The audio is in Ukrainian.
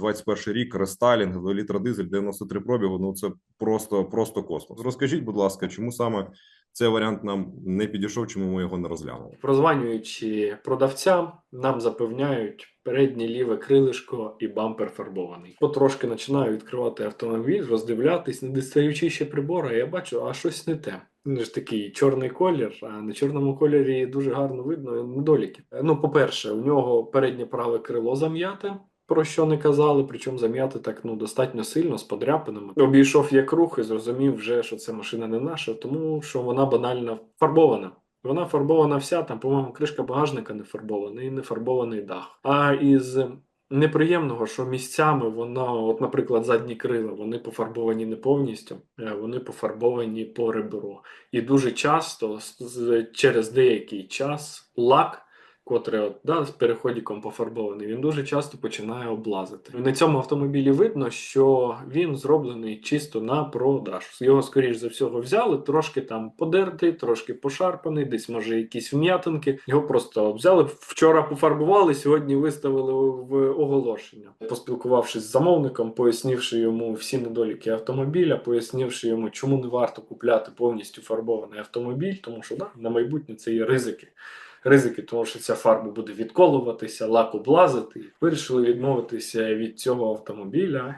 21 рік, рестайлінг, 2 літра дизель, 93 пробігу. Ну це просто, просто космос. Розкажіть, будь ласка, чому саме цей варіант нам не підійшов, чому ми його не розглянули? Прозванюючи продавцям, нам запевняють переднє ліве крилишко і бампер фарбований. Потрошки починаю відкривати автомобіль, роздивлятись, не дістаючи ще прибора, я бачу, а щось не те. Він ж такий чорний колір, а на чорному кольорі дуже гарно видно недоліки. Ну, по-перше, у нього переднє праве крило зам'яте. Про що не казали, причому зам'яти так ну достатньо сильно з подряпинами. Обійшов як рух і зрозумів вже, що це машина не наша, тому що вона банально фарбована. Вона фарбована вся, там, по-моєму, кришка багажника не фарбована і не фарбований дах. А із неприємного, що місцями воно, от, наприклад, задні крила, вони пофарбовані не повністю, е, вони пофарбовані по ребру. І дуже часто, через деякий час, лак, котрий от, да, з переходиком пофарбований, він дуже часто починає облазити. На цьому автомобілі видно, що він зроблений чисто на продаж. Його, скоріш за всього, взяли, трошки там подертий, трошки пошарпаний, десь може якісь вм'ятинки. Його просто взяли, вчора пофарбували, сьогодні виставили в оголошення. Поспілкувавшись з замовником, пояснивши йому всі недоліки автомобіля, пояснивши йому, чому не варто купляти повністю фарбований автомобіль, тому що да, на майбутнє це є ризики. Ризики, тому що ця фарба буде відколуватися, лак облазити. Вирішили відмовитися від цього автомобіля